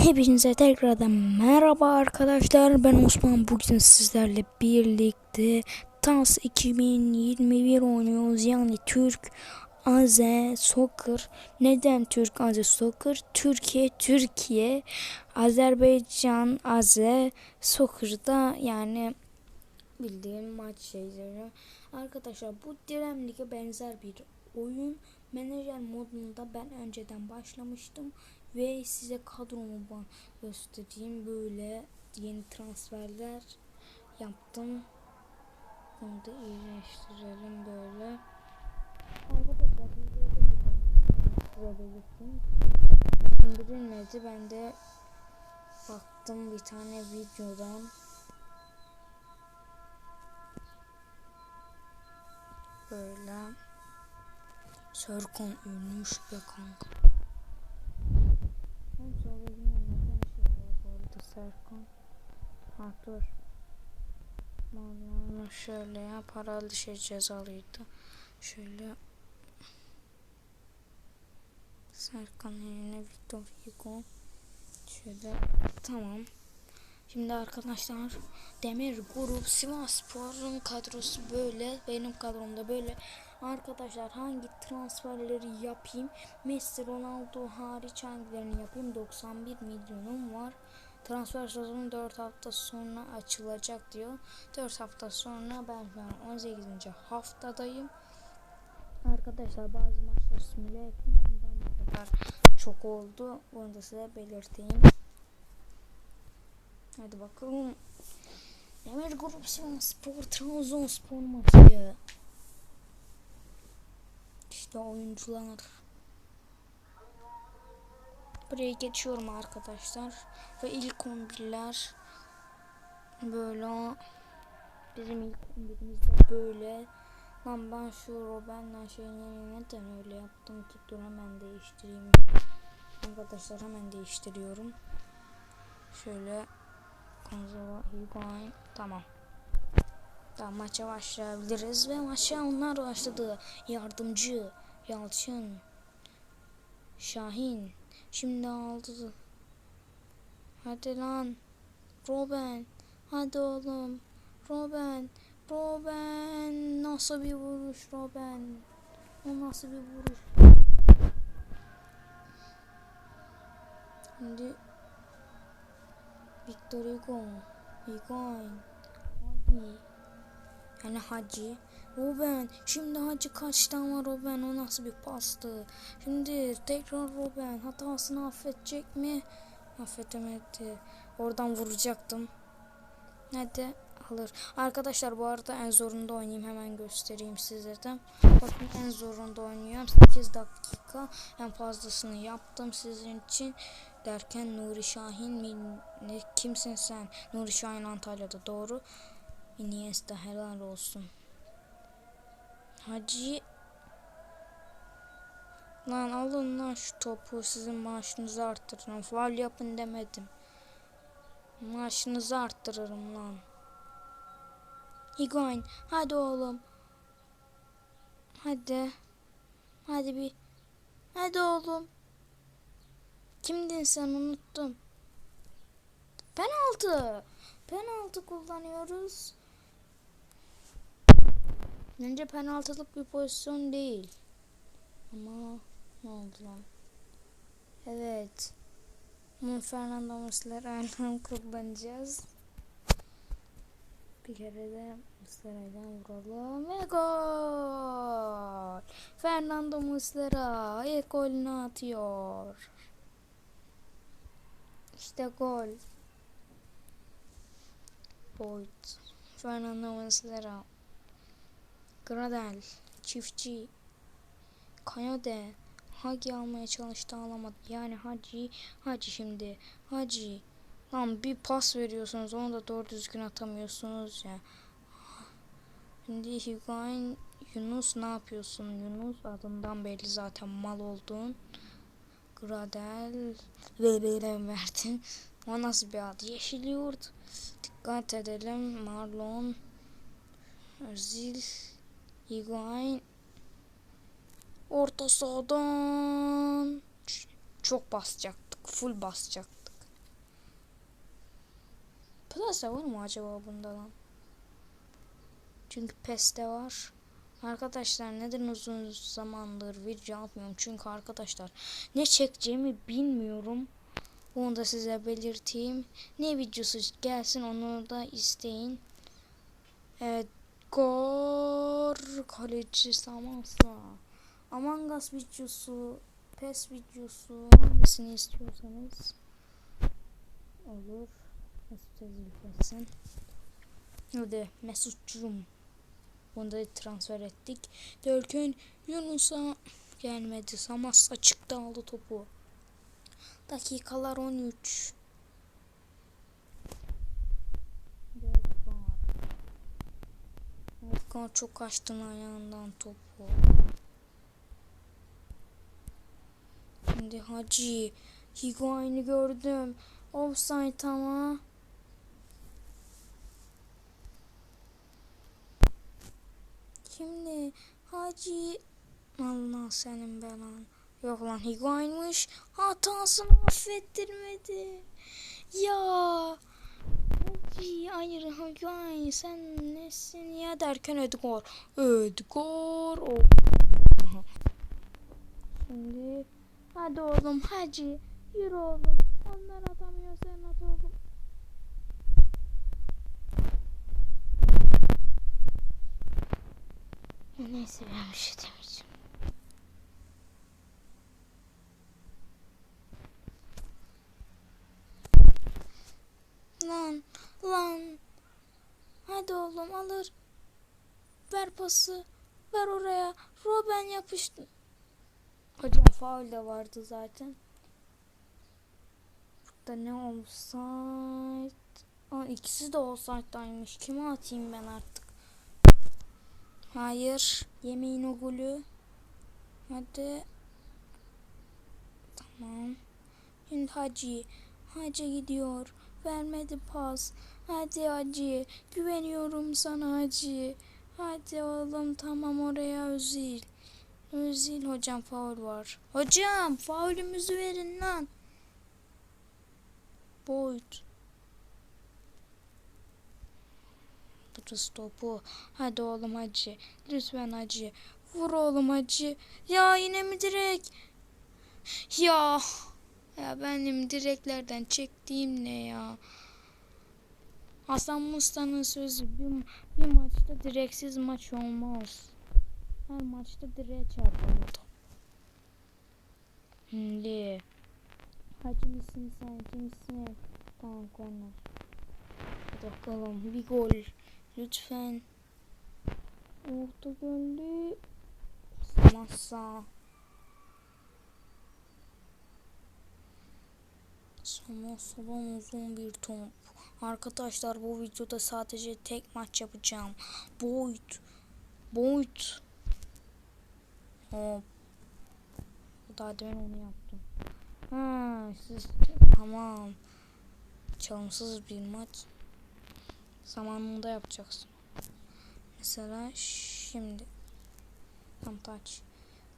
Hepinize tekrardan merhaba arkadaşlar. Ben Osman. Bugün sizlerle birlikte TAS 2021 oynuyoruz. Yani Türk Aze Soccer. Neden Türk Aze Soccer? Türkiye, Türkiye, Azerbaycan Aze Soccer'da yani bildiğim maç şeyleri. Arkadaşlar bu Direm benzer bir oyun. Menajer modunda ben önceden başlamıştım ve size kadromu ben göstereyim. Böyle yeni transferler yaptım. Bunu da iyileştirelim böyle. Arkadaşlar size belirttim. İndirilmedi. Ben de baktım bir tane videodan. Böyle. Serkan ölmüş be kanka. Hem söylediğim anlatan şey var bu arada Serkan. Ha dur. Vallahi şöyle ya paralı şey cezalıydı. Şöyle Serkan yerine Victor Hugo. Şöyle tamam. Şimdi arkadaşlar Demir Grup Sivasspor'un kadrosu böyle. Benim kadromda böyle. Arkadaşlar hangi transferleri yapayım? Messi, Ronaldo hariç hangilerini yapayım? 91 milyonum var. Transfer sezonu 4 hafta sonra açılacak diyor. 4 hafta sonra ben şu an 18. haftadayım. Arkadaşlar bazı maçları simüle ettim. Ondan bu kadar çok oldu. Bunu da size belirteyim. Hadi bakalım. Demir Grup Spor Trabzonspor maçı. İşte oyuncular. Buraya geçiyorum arkadaşlar. Ve ilk 11'ler böyle bizim ilk 11'imizde böyle. Lan ben şu Robben'den şeyini neden öyle yaptım ki dur hemen değiştireyim. Arkadaşlar hemen değiştiriyorum. Şöyle konserva Higuain tamam. Tamam maça başlayabiliriz ve maça onlar başladı. Yardımcı Yalçın Şahin şimdi aldı. Hadi lan. Robben hadi oğlum. Robben Robben nasıl bir vuruş Robben o nasıl bir vuruş? Şimdi Victor Hugo. Higuain Hadi yani Hacı. Robben. Şimdi Hacı kaçtan var Robben. O nasıl bir pastı. Şimdi tekrar Robben. Hatasını affedecek mi? Affedemedi. Oradan vuracaktım. Hadi alır. Arkadaşlar bu arada en zorunda oynayayım. Hemen göstereyim size de. Bakın en zorunda oynuyorum. 8 dakika. En fazlasını yaptım sizin için. Derken Nuri Şahin mi? Ne, kimsin sen? Nuri Şahin Antalya'da doğru. Iniesta helal olsun. Hacı Lan alın lan şu topu sizin maaşınızı arttırırım. Faal yapın demedim. Maaşınızı arttırırım lan. Higuain hadi oğlum. Hadi. Hadi bir. Hadi oğlum. Kimdin sen unuttum. Penaltı. Penaltı kullanıyoruz. Bence penaltılık bir pozisyon değil. Ama ne oldu lan? Evet. Bunu Fernando Muslera'yla kullanacağız. Bir kere de Muslera'yla vuralım ve gol. Fernando Muslera ilk golünü atıyor. İşte gol. Boyd. Fernando Muslera. Gradel, Çiftçi, Kayode, Hagi almaya çalıştı alamadı. Yani Hacı, Hacı şimdi, Hacı. Lan bir pas veriyorsunuz onu da doğru düzgün atamıyorsunuz ya. Şimdi Higuain, Yunus ne yapıyorsun? Yunus adından belli zaten mal olduğun. Gradel, Lelele verdin. O nasıl bir ad? Yeşil yurt. Dikkat edelim. Marlon, Özil, Higuain orta sahadan çok basacaktık. Full basacaktık. Plaza var mı acaba bunda lan? Çünkü PES'te var. Arkadaşlar neden uzun zamandır video atmıyorum? Çünkü arkadaşlar ne çekeceğimi bilmiyorum. Bunu da size belirteyim. Ne videosu gelsin onu da isteyin. Evet. Gor kaleci Samansa. Among Us videosu, PES videosu hangisini istiyorsanız olur. Mesut Özil. Hadi Mesut'cum. Bunu transfer ettik. Derken Yunus'a gelmedi. Samas açıkta aldı topu. Dakikalar 13. Volkan çok kaçtın ayağından topu. Şimdi Hacı Higuain'i gördüm. Offside ama. Şimdi Hacı Allah senin belan. Yok lan Higuain'miş. Hatasını affettirmedi. Ya. Hacı hayır Higuain sen nesin ya derken Edgar. Edgar. Oh. Aha. Şimdi hadi oğlum Hacı yürü oğlum. Onlar atamıyor sen at oğlum. Neyse ben bir şey demeyeceğim. Lan lan. Hadi oğlum alır. Ver pası. Ver oraya. Robben yapıştı. Hocam faul de vardı zaten. Burada ne offside? Aa, ikisi de offside'daymış. Kime atayım ben artık? Hayır. Yemeğin o golü. Hadi. Tamam. Şimdi Hacı. Hacı gidiyor. Vermedi pas. Hadi Hacı. Güveniyorum sana Hacı. Hadi oğlum tamam oraya Özil. Özil hocam faul var. Hocam faulümüzü verin lan. Boyd. Burası topu. Hadi oğlum Hacı. Lütfen Hacı. Vur oğlum Hacı. Ya yine mi direkt? Ya. Ya benim direklerden çektiğim ne ya? Hasan Mustafa'nın sözü bir, bir maçta direksiz maç olmaz. Her maçta direğe çarpmalı top. Şimdi. Hacı mısın sen kimsin? Tamam. Hadi bakalım bir gol. Lütfen. Orta gollü. Masa. Samasa'dan uzun bir top. Arkadaşlar bu videoda sadece tek maç yapacağım. Boyd. Boyd. Hop. Daha demin onu yaptım. Ha, siz tamam. Çalımsız bir maç. Zamanında yapacaksın. Mesela şimdi. Tam taç.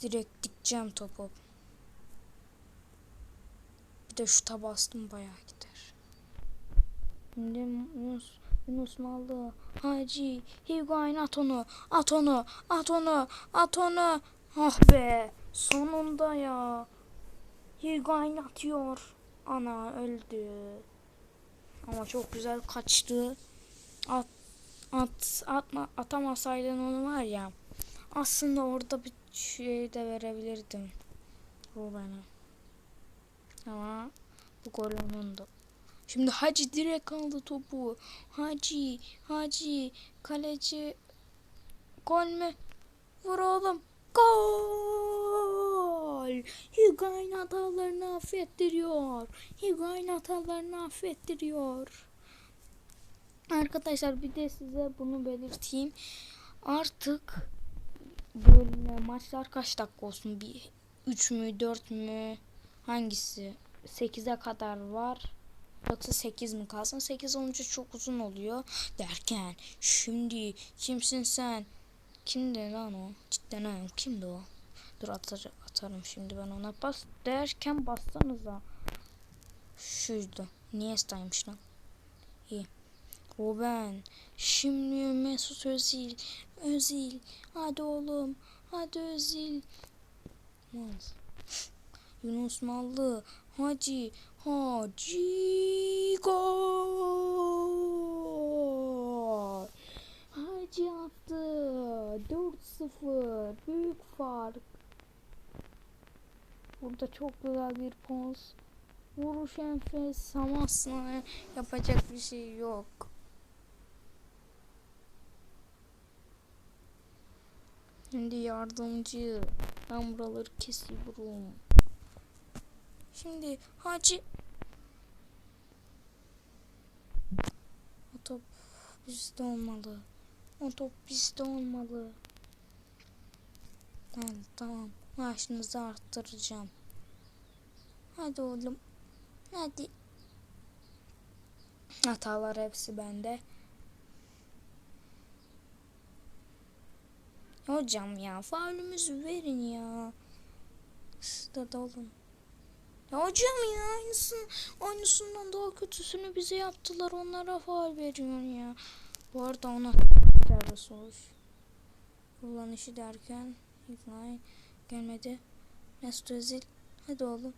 Direkt dikeceğim topu. Bir de şuta bastım bayağı. Şimdi Yunus, Yunus Mallı, Hacı, Higuain at onu, at onu, at onu, at onu. Ah be, sonunda ya. Higuain atıyor. Ana öldü. Ama çok güzel kaçtı. At, at, atma, atamasaydın onu var ya. Aslında orada bir şey de verebilirdim. Ruben'e. Ama bu gol onundu. Şimdi Hacı direkt aldı topu. Hacı, Hacı, kaleci. Gol mü? Vur oğlum. Gol! Higuain hatalarını affettiriyor. Higuain hatalarını affettiriyor. Arkadaşlar bir de size bunu belirteyim. Artık böyle maçlar kaç dakika olsun? Bir 3 mü 4 mü? Hangisi? 8'e kadar var. Yoksa 8 mi kalsın? 8 olunca çok uzun oluyor. Derken şimdi kimsin sen? Kimdi lan o? Cidden ha kimdi o? Dur atar, atarım şimdi ben ona. Bas derken bassanıza. Şuydu. Niye lan? İyi. Robben. Şimdi Mesut Özil. Özil. Hadi oğlum. Hadi Özil. Yunus Mallı. Hacı. Hacı. Gol. Hacı attı. 4-0. Büyük fark. Burada çok güzel bir poz. Vuruş enfes ama aslında yapacak bir şey yok. Şimdi yardımcı. Ben buraları kesiyorum. Şimdi Hacı. O top bizde olmalı. O top bizde olmalı. Ben tamam. Maaşınızı arttıracağım. Hadi oğlum. Hadi. Hatalar hepsi bende. Hocam ya faulümüzü verin ya. De dalın. Ya hocam ya aynısını, aynısından daha kötüsünü bize yaptılar. Onlara faul veriyorsun ya. Bu arada ona serbest oluş. Kullanışı derken İbrahim gelmedi. Mesut Özil. Hadi oğlum.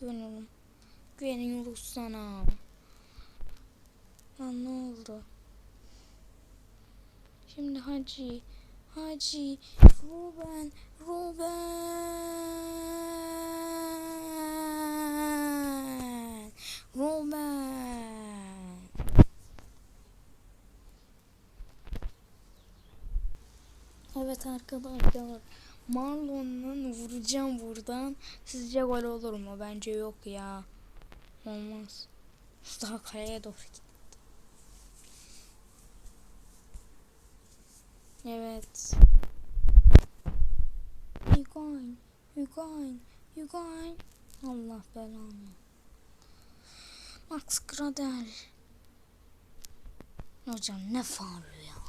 Güveniyorum. Güveniyoruz sana. Lan ne oldu? Şimdi Hacı. Hacı. Ruben. Ruben. Evet arkadaşlar. Marlon'un vuracağım buradan. Sizce gol olur mu? Bence yok ya. Olmaz. Daha kaleye doğru gitti. Evet. Hügayn. Hügayn. Hügayn. Allah belanı. Max Gradel. Hocam ne faulü ya.